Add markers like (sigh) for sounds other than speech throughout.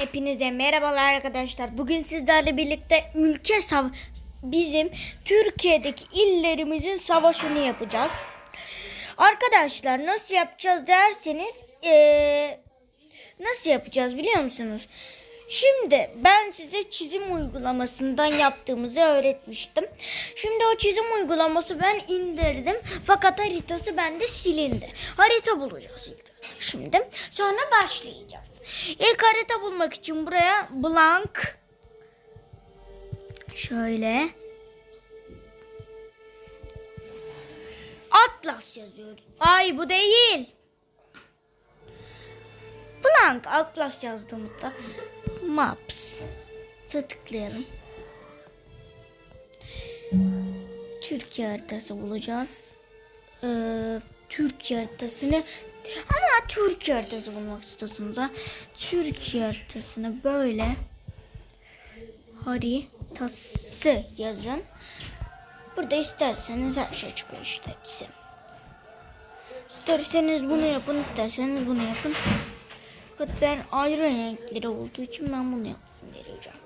Hepinize merhabalar arkadaşlar. Bugün sizlerle birlikte ülke sav bizim Türkiye'deki illerimizin savaşını yapacağız. Arkadaşlar nasıl yapacağız derseniz eee, nasıl yapacağız biliyor musunuz? Şimdi ben size çizim uygulamasından yaptığımızı öğretmiştim. Şimdi o çizim uygulaması ben indirdim. Fakat haritası bende silindi. Harita bulacağız şimdi. Sonra başlayacağız. İlk harita bulmak için buraya blank şöyle Atlas yazıyoruz. Ay bu değil. Blank Atlas yazdığımızda Maps. Tıklayalım. Türkiye haritası bulacağız. Ee, Türkiye haritasını ama Türkiye haritası bulmak istiyorsunuz ha. Türkiye haritasını böyle haritası yazın. Burada isterseniz her şey çıkıyor işte hepsi. İsterseniz bunu yapın, isterseniz bunu yapın. Fakat ben ayrı renkleri olduğu için ben bunu yaptım vereceğim.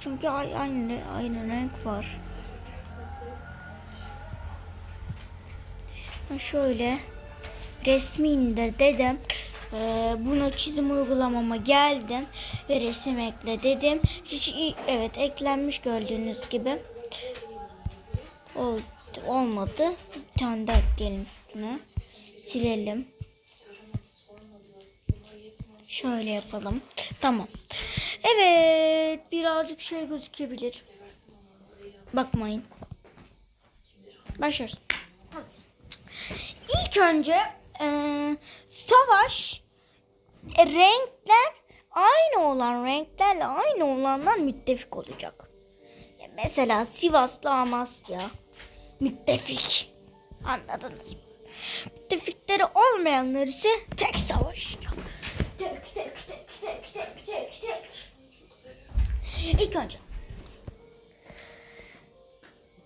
Çünkü ay- aynı aynı renk var. Şöyle resmi indir dedim. Ee, bunu çizim uygulamama geldim ve resim ekle dedim. Evet eklenmiş gördüğünüz gibi. Oldu, olmadı. Bir tane daha ekleyelim üstüne. Silelim. Şöyle yapalım. Tamam. Evet. Birazcık şey gözükebilir. Bakmayın. Başlıyoruz. İlk önce eee, savaş e, renkler aynı olan renklerle aynı olandan müttefik olacak. Ya mesela Sivas'la Amasya müttefik. Anladınız mı? Müttefikleri olmayanlar ise tek savaşacak. Tek tek tek tek tek tek tek. İlk önce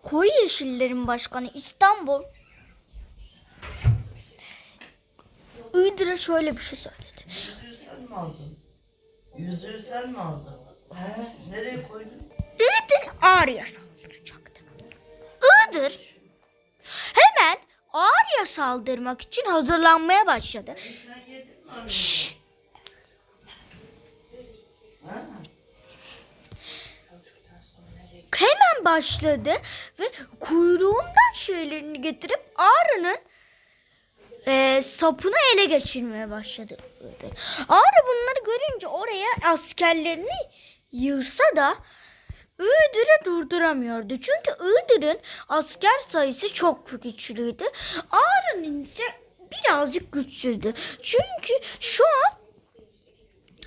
Koyu Yeşillerin Başkanı İstanbul Iğdır'a şöyle bir şey söyledi. Yüzüğü sen mi aldın? Yüzüğü sen mi aldın? He? Nereye koydun? Iğdır Ağrı'ya saldıracaktı. Iğdır hemen Ağrı'ya saldırmak için hazırlanmaya başladı. Sen yedin mi abi? Şşş, Ha? hemen başladı ve kuyruğundan şeylerini getirip Ağrı'nın e, sapını ele geçirmeye başladı. Ağrı bunları görünce oraya askerlerini yığsa da Iğdır'ı durduramıyordu. Çünkü Iğdır'ın asker sayısı çok güçlüydü. Ağrı'nın ise birazcık güçsüzdü. Çünkü şu an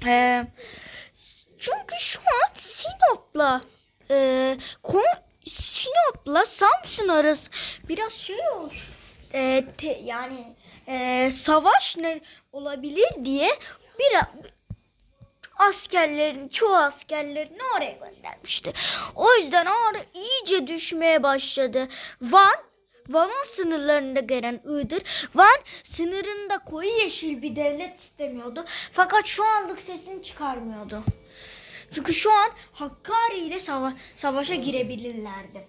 e, çünkü şu an Sinop'la e, Kon- Sinop'la Samsun arası biraz şey oldu. E, te- yani e, savaş ne olabilir diye bir askerlerin çoğu askerlerini oraya göndermişti. O yüzden Ağrı iyice düşmeye başladı. Van Van'ın sınırlarında gelen Iğdır, Van sınırında koyu yeşil bir devlet istemiyordu. Fakat şu anlık sesini çıkarmıyordu. Çünkü şu an Hakkari ile sava- savaşa girebilirlerdi.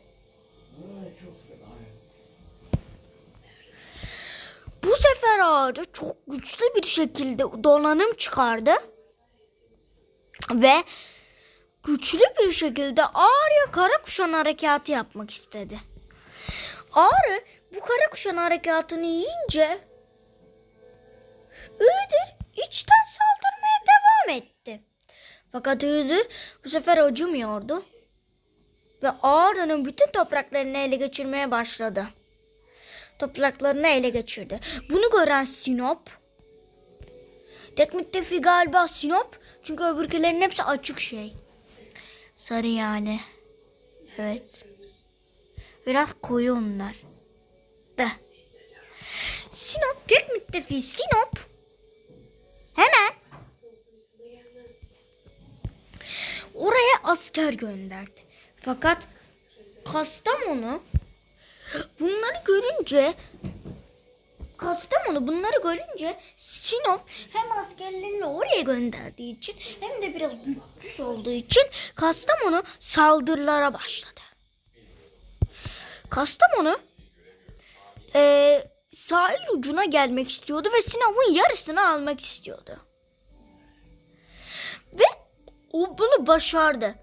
Bu sefer Ağrı çok güçlü bir şekilde donanım çıkardı. Ve güçlü bir şekilde Ağrı'ya kara kuşan harekatı yapmak istedi. Ağrı bu kara kuşan harekatını yiyince Iğdır içten saldırmaya devam etti. Fakat Iğdır bu sefer acımıyordu. Ve Ağrı'nın bütün topraklarını ele geçirmeye başladı. Topraklarını ele geçirdi. Bunu gören Sinop Tek müttefi galiba Sinop. Çünkü öbürkülerin hepsi açık şey. Sarı yani. Evet. Biraz koyu onlar. Da. Sinop tek müttefi Sinop. Hemen oraya asker gönderdi. Fakat Kastamonu bunları görünce Kastamonu bunları görünce Sinop hem askerlerini oraya gönderdiği için hem de biraz güçsüz olduğu için Kastamonu saldırılara başladı. Kastamonu eee, sahil ucuna gelmek istiyordu ve Sinop'un yarısını almak istiyordu. Ve o bunu başardı.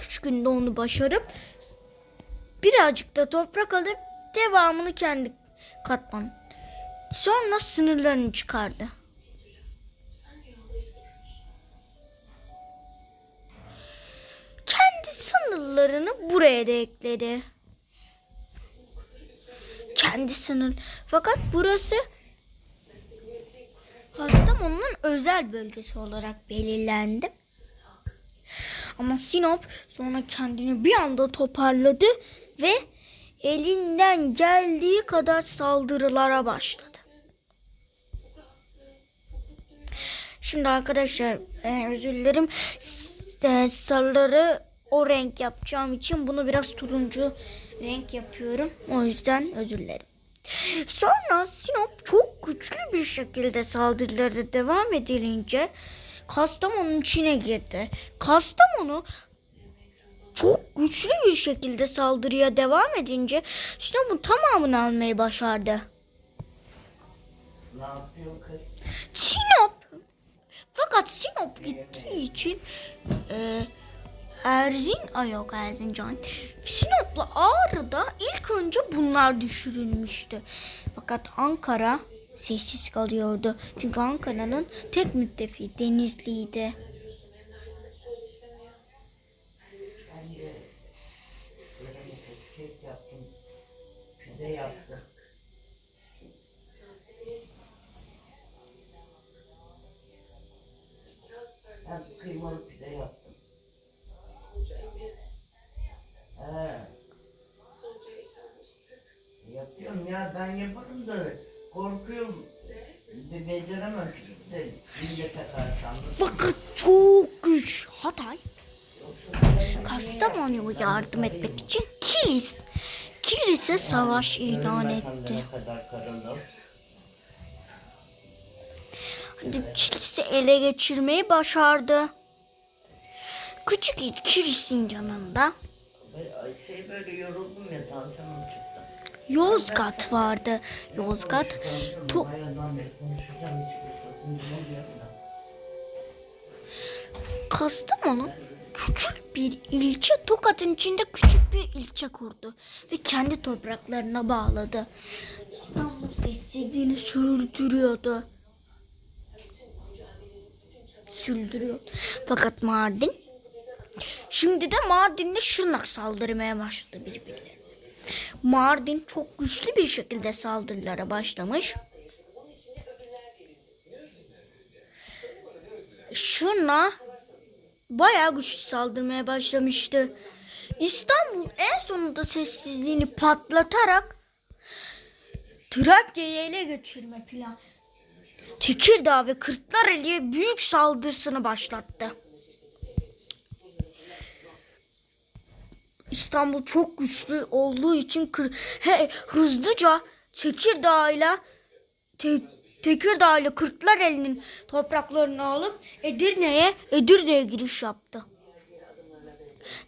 Üç günde onu başarıp birazcık da toprak alıp devamını kendi katman. Sonra sınırlarını çıkardı. Kendi sınırlarını buraya da ekledi. Kendi sınır. Fakat burası Kastamonu'nun özel bölgesi olarak belirlendi. Ama Sinop sonra kendini bir anda toparladı ve elinden geldiği kadar saldırılara başladı. Şimdi arkadaşlar e, özür dilerim e, sarıları o renk yapacağım için bunu biraz turuncu renk yapıyorum. O yüzden özür dilerim. Sonra Sinop çok güçlü bir şekilde saldırılara devam edilince Kastamonu'nun içine girdi. Kastamonu çok güçlü bir şekilde saldırıya devam edince Sinop'un tamamını almayı başardı. Ne yapıyor kız? Sinop fakat Sinop gittiği için e, Erzin ay yok Erzincan Sinop'la Ağrı'da ilk önce bunlar düşürülmüştü. Fakat Ankara sessiz kalıyordu. Çünkü Ankara'nın tek müttefiği Denizli'ydi. Ben de yerimese kek yaptım. Pide yaptım. Ben kıymalı pide yaptım. He. Yapıyorum ya ben yaparım da korkuyorum. Be beceremem de millete karşı? Fakat çok güç Hatay Kastamonu'ya yardım etmek için Kilis Kilis'e savaş ilan etti. Kilise ele geçirmeyi başardı. Küçük il Kilis'in yanında şey böyle yoruldum ya tansiyonum çıktı. Yozgat vardı. Yozgat to-. Kastamonu küçük bir ilçe Tokat'ın içinde küçük bir ilçe kurdu ve kendi topraklarına bağladı. İstanbul sessizliğini sürdürüyordu. Sürdürüyor. Fakat Mardin şimdi de Mardin'de Şırnak saldırmaya başladı birbirine. Mardin çok güçlü bir şekilde saldırılara başlamış. Şırnak bayağı güçlü saldırmaya başlamıştı. İstanbul en sonunda sessizliğini patlatarak Trakya'yı ele geçirme plan. Tekirdağ ve Kırklareli'ye büyük saldırısını başlattı. İstanbul çok güçlü olduğu için kır, he, hızlıca Tekirdağ ile Te, Tekirdağ ile Kırklareli'nin topraklarını alıp Edirne'ye Edirne'ye giriş yaptı.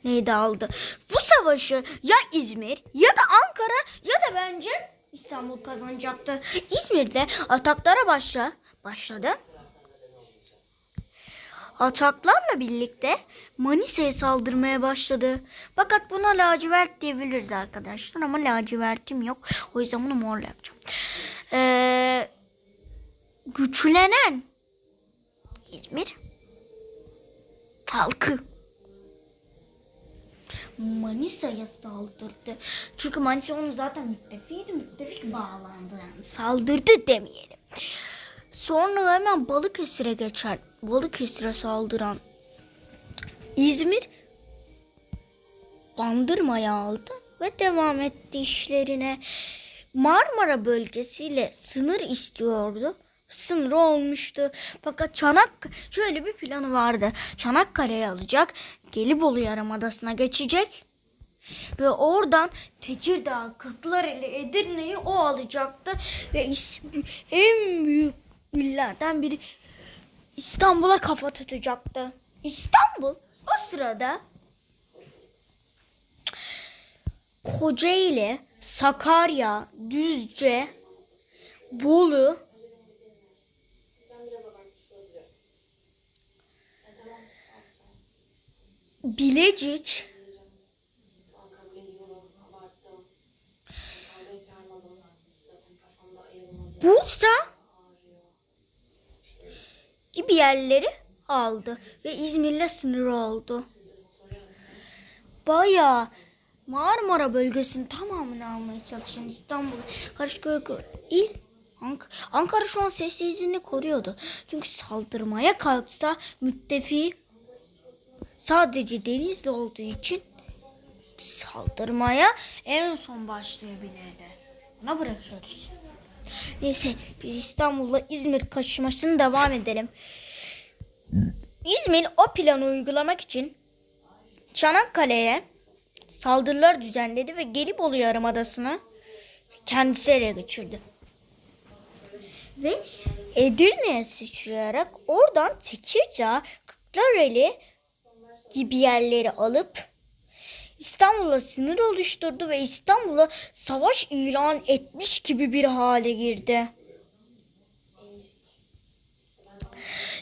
Neydi aldı? Bu savaşı ya İzmir ya da Ankara ya da bence İstanbul kazanacaktı. İzmir'de ataklara başla, başladı. Ataklarla birlikte Manisa'ya saldırmaya başladı. Fakat buna lacivert diyebiliriz arkadaşlar ama lacivertim yok. O yüzden bunu morla yapacağım. Ee, güçlenen İzmir halkı Manisa'ya saldırdı. Çünkü Manisa onun zaten müttefiğiydi. Müttefik bağlandı yani. Saldırdı demeyelim. Sonra hemen Balıkesir'e geçer. Balıkesir'e saldıran İzmir Bandırma'ya aldı ve devam etti işlerine. Marmara bölgesiyle sınır istiyordu. Sınır olmuştu. Fakat Çanak şöyle bir planı vardı. Çanakkale'yi alacak. Gelibolu Yarımadası'na geçecek. Ve oradan Tekirdağ, Kırklareli, Edirne'yi o alacaktı. Ve is- en büyük illerden biri İstanbul'a kafa tutacaktı. İstanbul o sırada Kocaeli, Sakarya, Düzce, Bolu, Bilecik, Bursa gibi yerleri aldı ve İzmir'le sınır oldu. Bayağı Marmara bölgesinin tamamını almaya çalışan İstanbul, Karışköy il Ank- Ankara şu an sessizliğini koruyordu. Çünkü saldırmaya kalksa müttefi sadece Denizli olduğu için saldırmaya en son başlayabilirdi. Ona bırakıyoruz. Neyse biz İstanbul'la İzmir kaşımasını devam edelim. İzmir o planı uygulamak için Çanakkale'ye saldırılar düzenledi ve Gelibolu Yarımadası'nı kendisi ele geçirdi. Ve Edirne'ye sıçrayarak oradan Tekirdağ, Kırklareli gibi yerleri alıp İstanbul'a sınır oluşturdu ve İstanbul'a savaş ilan etmiş gibi bir hale girdi.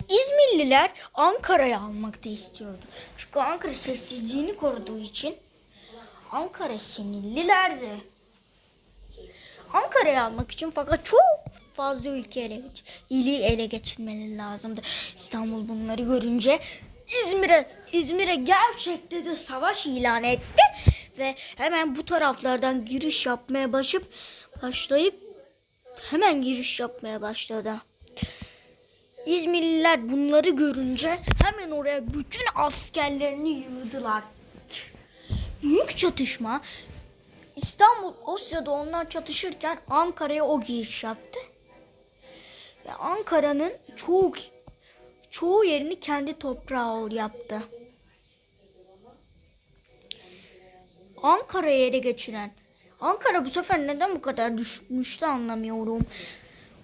İzmirliler Ankara'yı almak da istiyordu. Çünkü Ankara sessizliğini koruduğu için Ankara sinirlilerdi. Ankara'yı almak için fakat çok fazla ülke ele ili ele geçirmeleri lazımdı. İstanbul bunları görünce İzmir'e İzmir'e gerçekten de savaş ilan etti ve hemen bu taraflardan giriş yapmaya başlayıp başlayıp hemen giriş yapmaya başladı. İzmirliler bunları görünce hemen oraya bütün askerlerini yığdılar. Büyük çatışma İstanbul o sırada onlar çatışırken Ankara'ya o giriş yaptı. Ve Ankara'nın çoğu çoğu yerini kendi toprağı yaptı. Ankara'ya ele geçiren Ankara bu sefer neden bu kadar düşmüştü anlamıyorum.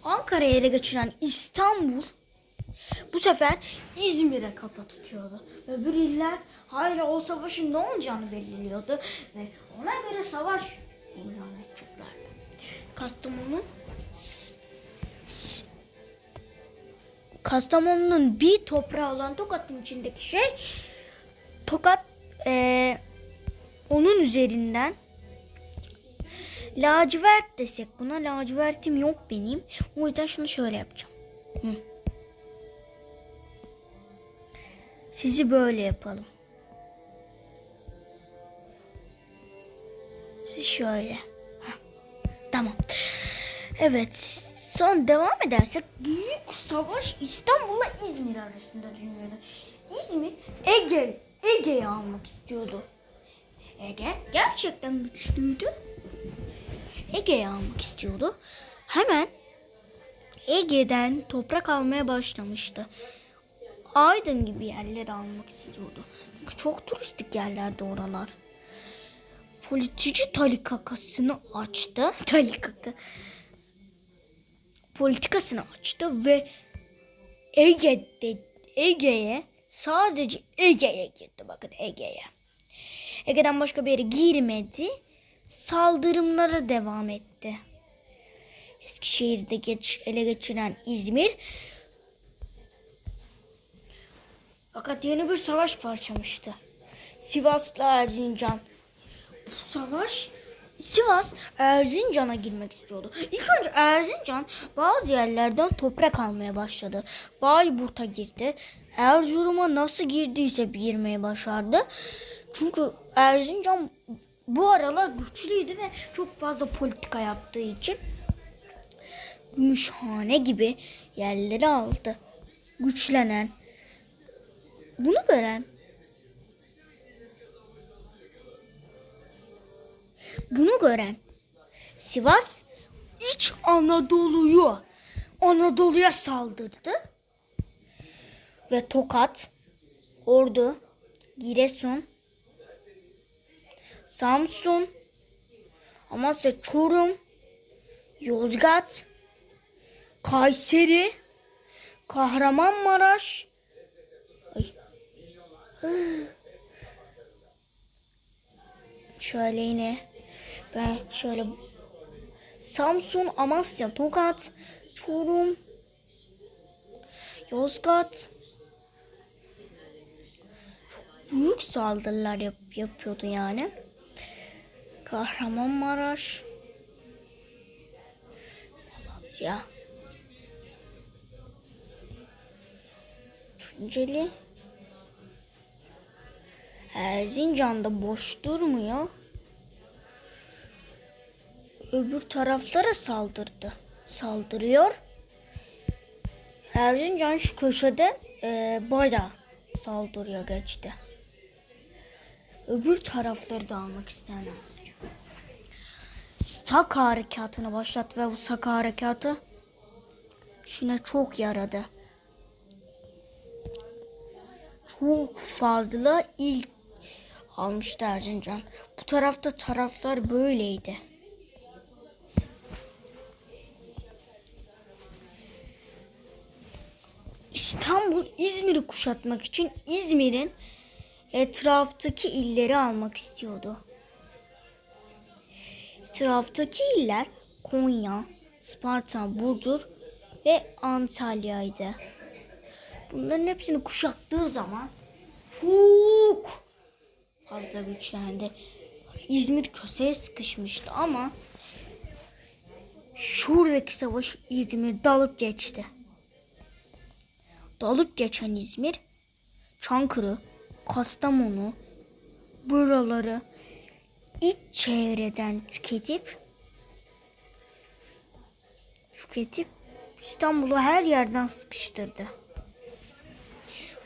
Ankara'ya ele geçiren İstanbul bu sefer İzmir'e kafa tutuyordu. Öbür iller hala o savaşın ne olacağını belirliyordu. Ve ona göre savaş ilan edeceklerdi. Kastamonu Kastamonu'nun bir toprağı olan Tokat'ın içindeki şey Tokat eee, onun üzerinden lacivert desek buna lacivertim yok benim. O yüzden şunu şöyle yapacağım. Hı. Sizi böyle yapalım. Siz şöyle. Heh, Tamam. Evet. Son devam edersek büyük savaş İstanbul'la İzmir arasında dönüyordu. İzmir Ege Ege'yi almak istiyordu. Ege gerçekten güçlüydü. Ege'yi almak istiyordu. Hemen Ege'den toprak almaya başlamıştı. Aydın gibi yerleri almak istiyordu. Çünkü çok turistik yerlerde oralar. Politici talikakasını açtı. (laughs) Talikaka. Politikasını açtı ve Ege'de Ege'ye sadece Ege'ye girdi. Bakın Ege'ye. Ege'den başka bir yere girmedi. Saldırımlara devam etti. Eskişehir'de geç, ele geçiren İzmir fakat yeni bir savaş parçamıştı. Sivas'la Erzincan. Bu savaş Sivas Erzincan'a girmek istiyordu. İlk önce Erzincan bazı yerlerden toprak almaya başladı. Bayburt'a girdi. Erzurum'a nasıl girdiyse girmeye başardı. Çünkü Erzincan bu aralar güçlüydü ve çok fazla politika yaptığı için Gümüşhane gibi yerleri aldı. Güçlenen. Bunu gören Bunu gören Sivas iç Anadolu'yu Anadolu'ya saldırdı. Ve Tokat, Ordu, Giresun, Samsun, Amasya, Çorum, Yozgat, Kayseri, Kahramanmaraş. Ay. (sighs) Şöyle yine ben şöyle Samsun, Amasya, Tokat, Çorum, Yozgat büyük saldırılar yap, yapıyordu yani. Kahramanmaraş, Malatya, Tunceli, Erzincan'da boş durmuyor. Öbür taraflara saldırdı. Saldırıyor. Erzincan şu köşede e, baya saldırıya geçti. Öbür tarafları da almak isteyen Erzincan. Sak harekatını başlat ve bu sak harekatı Çin'e çok yaradı. Çok fazla ilk almıştı Erzincan. Bu tarafta taraflar böyleydi. İstanbul İzmir'i kuşatmak için İzmir'in etraftaki illeri almak istiyordu. Etraftaki iller Konya, Sparta, Burdur ve Antalya'ydı. Bunların hepsini kuşattığı zaman çok fazla güçlendi. İzmir köseye sıkışmıştı ama şuradaki savaş İzmir dalıp geçti. Dalıp geçen İzmir, Çankırı, Kastamonu, buraları iç çevreden tüketip tüketip İstanbul'u her yerden sıkıştırdı.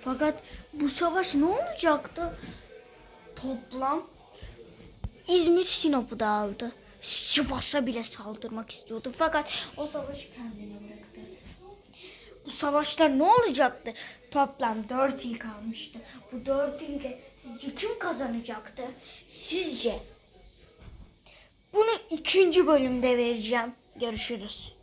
Fakat bu savaş ne olacaktı? Toplam İzmir Sinop'u da aldı. Sivas'a bile saldırmak istiyordu. Fakat o savaşı kendine bıraktı. Bu savaşlar ne olacaktı? Toplam 4 il kalmıştı. Bu 4 ilde sizce kim kazanacaktı? Sizce? Bunu ikinci bölümde vereceğim. Görüşürüz.